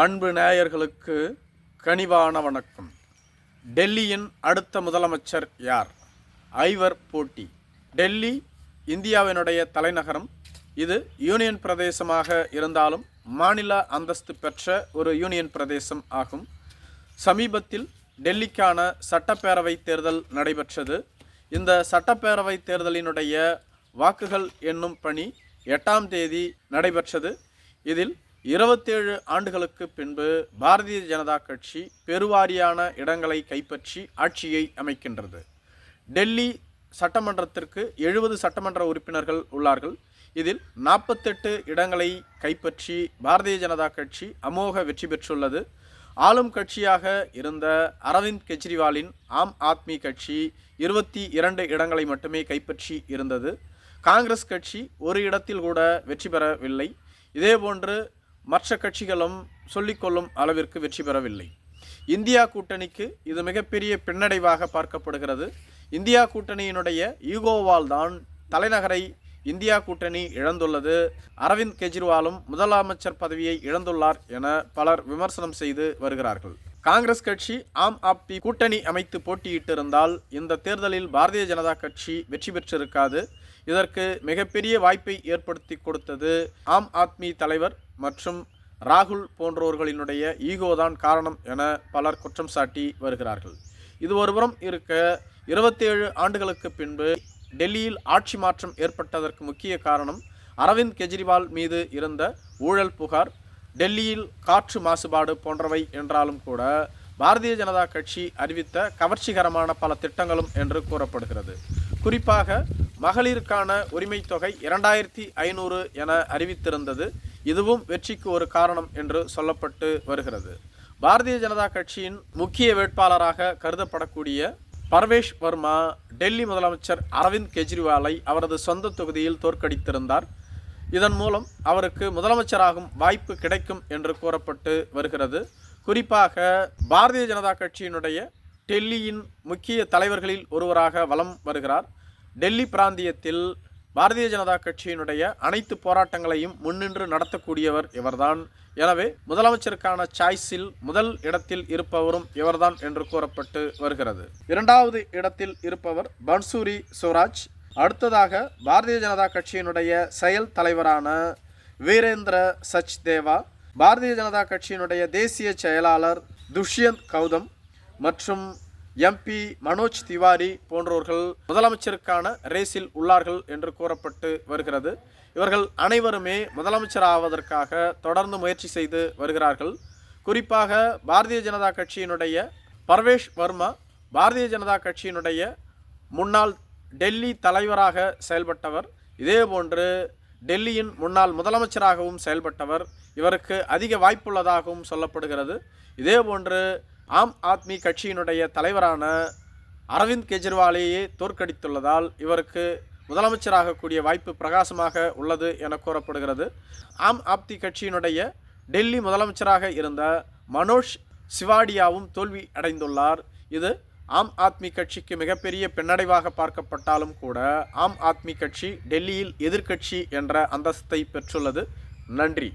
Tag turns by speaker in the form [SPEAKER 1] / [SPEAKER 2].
[SPEAKER 1] அன்பு நேயர்களுக்கு கனிவான வணக்கம். டெல்லியின் அடுத்த முதலமைச்சர் யார்? ஐவர் போட்டி. டெல்லி இந்தியாவினுடைய தலைநகரம். இது யூனியன் பிரதேசமாக இருந்தாலும் மாநில அந்தஸ்து பெற்ற ஒரு யூனியன் பிரதேசம் ஆகும். சமீபத்தில் டெல்லிக்கான சட்டப்பேரவை தேர்தல் நடைபெற்றது. இந்த சட்டப்பேரவை தேர்தலினுடைய வாக்குகள் என்னும் பணி எட்டாம் தேதி நடைபெற்றது. இதில் இருபத்தேழு ஆண்டுகளுக்கு பின்பு பாரதிய ஜனதா கட்சி பெருவாரியான இடங்களை கைப்பற்றி ஆட்சியை அமைக்கின்றது. டெல்லி சட்டமன்றத்திற்கு எழுபது சட்டமன்ற உறுப்பினர்கள் உள்ளார்கள். இதில் நாற்பத்தெட்டு இடங்களை கைப்பற்றி பாரதிய ஜனதா கட்சி அமோக வெற்றி பெற்றுள்ளது. ஆளும் கட்சியாக இருந்த அரவிந்த் கெஜ்ரிவாலின் ஆம் ஆத்மி கட்சி இருபத்தி இரண்டு இடங்களை மட்டுமே கைப்பற்றி இருந்தது. காங்கிரஸ் கட்சி ஒரு இடத்தில் கூட வெற்றி பெறவில்லை. இதேபோன்று மற்ற கட்சிகளும் சொல்லிக்கொள்ளும் அளவிற்கு வெற்றி பெறவில்லை. இந்தியா கூட்டணிக்கு இது மிகப்பெரிய பின்னடைவாக பார்க்கப்படுகிறது. இந்தியா கூட்டணியினுடைய ஈகோவால் தான் தலைநகரை இந்தியா கூட்டணி இழந்துள்ளது. அரவிந்த் கெஜ்ரிவாலும் முதலமைச்சர் பதவியை இழந்துள்ளார் என பலர் விமர்சனம் செய்து வருகிறார்கள். காங்கிரஸ் கட்சி ஆம் ஆப்தி கூட்டணி அமைத்து போட்டியிட்டிருந்தால் இந்த தேர்தலில் பாரதிய ஜனதா கட்சி வெற்றி பெற்றிருக்காது. இதற்கு மிகப்பெரிய வாய்ப்பை ஏற்படுத்தி கொடுத்தது ஆம் ஆத்மி தலைவர் மற்றும் ராகுல் போன்றோர்களினுடைய ஈகோதான் காரணம் என பலர் குற்றம் சாட்டி வருகிறார்கள். இது ஒருபுறம் இருக்க இருபத்தேழு ஆண்டுகளுக்கு பின்பு டெல்லியில் ஆட்சி மாற்றம் ஏற்பட்டதற்கு முக்கிய காரணம் அரவிந்த் கெஜ்ரிவால் மீது இருந்த ஊழல் புகார் டெல்லியில் காற்று மாசுபாடு போன்றவை என்றாலும் கூட பாரதிய ஜனதா கட்சி அறிவித்த கவர்ச்சிகரமான பல திட்டங்களும் என்று கூறப்படுகிறது. குறிப்பாக மகளிருக்கான உரிமைத் தொகை இரண்டாயிரத்தி ஐநூறு என அறிவித்திருந்தது இதுவும் வெற்றிக்கு ஒரு காரணம் என்று சொல்லப்பட்டு வருகிறது. பாரதிய ஜனதா கட்சியின் முக்கிய வேட்பாளராக கருதப்படக்கூடிய பர்வேஷ் வர்மா டெல்லி முதலமைச்சர் அரவிந்த் கெஜ்ரிவாலை அவரது சொந்த தொகுதியில் தோற்கடித்திருந்தார். இதன் மூலம் அவருக்கு முதலமைச்சராகும் வாய்ப்பு கிடைக்கும் என்று கூறப்பட்டு வருகிறது. குறிப்பாக பாரதிய ஜனதா கட்சியினுடைய டெல்லியின் முக்கிய தலைவர்களில் ஒருவராக வலம் வருகிறார். டெல்லி பிராந்தியத்தில் பாரதிய ஜனதா கட்சியினுடைய அனைத்து போராட்டங்களையும் முன்னின்று நடத்தக்கூடியவர் இவர்தான். எனவே முதலமைச்சருக்கான சாய்ஸில் முதல் இடத்தில் இருப்பவரும் இவர்தான் என்று கூறப்பட்டு வருகிறது. இரண்டாவது இடத்தில் இருப்பவர் பன்சூரி சுவராஜ். அடுத்ததாக பாரதிய ஜனதா கட்சியினுடைய செயல் தலைவரான வீரேந்திர சச்தேவா. பாரதிய ஜனதா கட்சியினுடைய தேசிய செயலாளர் துஷ்யந்த் கௌதம் மற்றும் எம்பி மனோஜ் திவாரி போன்றோர்கள் முதலமைச்சருக்கான ரேஸில் உள்ளார்கள் என்று கூறப்பட்டு வருகிறது. இவர்கள் அனைவருமே முதலமைச்சராவதற்காக தொடர்ந்து முயற்சி செய்து வருகிறார்கள். குறிப்பாக பாரதிய ஜனதா கட்சியினுடைய பர்வேஷ் வர்மா பாரதிய ஜனதா கட்சியினுடைய முன்னாள் டெல்லி தலைவராக செயல்பட்டவர் இதேபோன்று டெல்லியின் முன்னாள் முதலமைச்சராகவும் செயல்பட்டவர். இவருக்கு அதிக வாய்ப்புள்ளதாகவும் சொல்லப்படுகிறது. இதேபோன்று ஆம் ஆத்மி கட்சியினுடைய தலைவரான அரவிந்த் கெஜ்ரிவாலையே தோற்கடித்துள்ளதால் இவருக்கு முதலமைச்சராகக்கூடிய வாய்ப்பு பிரகாசமாக உள்ளது என கூறப்படுகிறது. ஆம் ஆப்தி கட்சியினுடைய டெல்லி முதலமைச்சராக இருந்த மனோஜ் சிவாடியாவும் தோல்வி அடைந்துள்ளார். இது ஆம் ஆத்மி கட்சிக்கு மிகப்பெரிய பின்னடைவாக பார்க்கப்பட்டாலும் கூட ஆம் ஆத்மி கட்சி டெல்லியில் எதிர்க்கட்சி என்ற அந்தஸ்தை பெற்றுள்ளது. நன்றி.